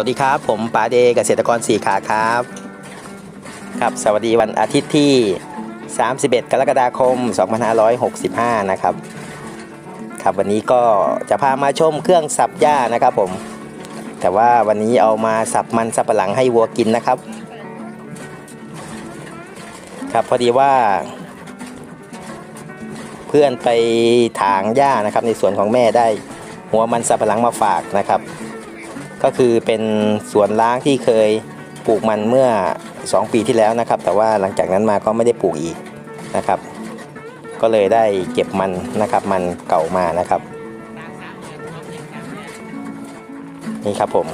วัสดีครับ ผมป๋าเดเกษตรกรสี่ขาครับ ครับ สวัสดีวันอาทิตย์ที่ 31 กรกฎาคม 2565 นะครับ ครับวันนี้ก็จะพามาชมเครื่องสับหญ้านะครับผม แต่ว่าวันนี้เอามาสับมันสับปะหลังให้วัวกินนะครับ ครับพอดีว่า เพื่อนไปถางหญ้านะครับในสวนของแม่ได้ หัวมันสับปะหลังมาฝากนะครับ ก็คือเป็นสวนล้างที่เคยปลูกมันเมื่อ 2 ปีที่แล้วนะครับ แต่ว่าหลังจากนั้นมาก็ไม่ได้ปลูกอีกนะครับ ก็เลยได้เก็บมันนะครับ มันเก่ามานะครับนี่ครับผม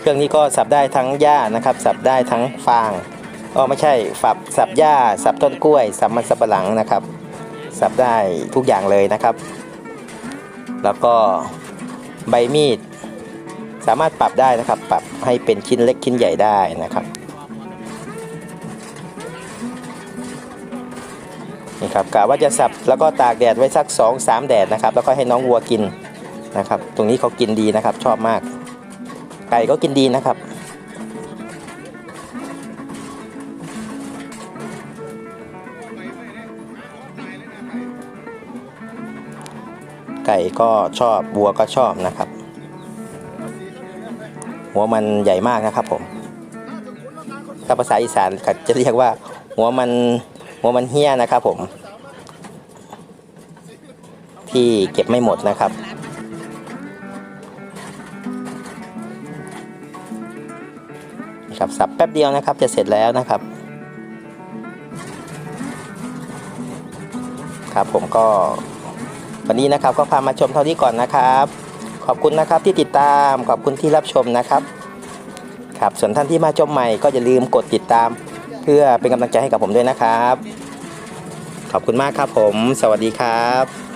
เครื่องนี้ก็สับได้ทั้งหญ้านะครับ สับได้ทั้งฟางก็ไม่ใช่ฝับสับหญ้า สับต้นกล้วย สับมันสับปะหลังนะครับ สับได้ทุกอย่างเลยนะครับ แล้วก็ใบมีด สามารถปรับได้นะครับ ปรับให้เป็นชิ้นเล็กชิ้นใหญ่ได้นะครับนี่ครับกะว่าจะสับแล้วก็ตากแดดไว้สัก 2-3 แดดนะครับ แล้วก็ให้น้องวัวกินนะครับ ตรงนี้เขากินดีนะครับ ชอบมาก ไก่ก็กินดีนะครับไก่ก็ชอบวัวก็ชอบนะครับ หัวมันใหญ่มากนะครับผมถ้าภาษาอีสานก็จะเรียกว่า หัวมันหัวมันเฮี้ยนะครับผม ที่เก็บไม่หมดนะครับครับสับแป๊บเดียวนะครับจะเสร็จแล้วนะครับ ครับผมก็วันนี้นะครับก็พามาชมเท่านี้ก่อนนะครับ ขอบคุณนะครับที่ติดตามขอบคุณที่รับชมนะครับ ครับส่วนท่านที่มาชมใหม่ก็อย่าลืมกดติดตาม เพื่อเป็นกำลังใจให้กับผมด้วยนะครับ ขอบคุณมากครับผม สวัสดีครับ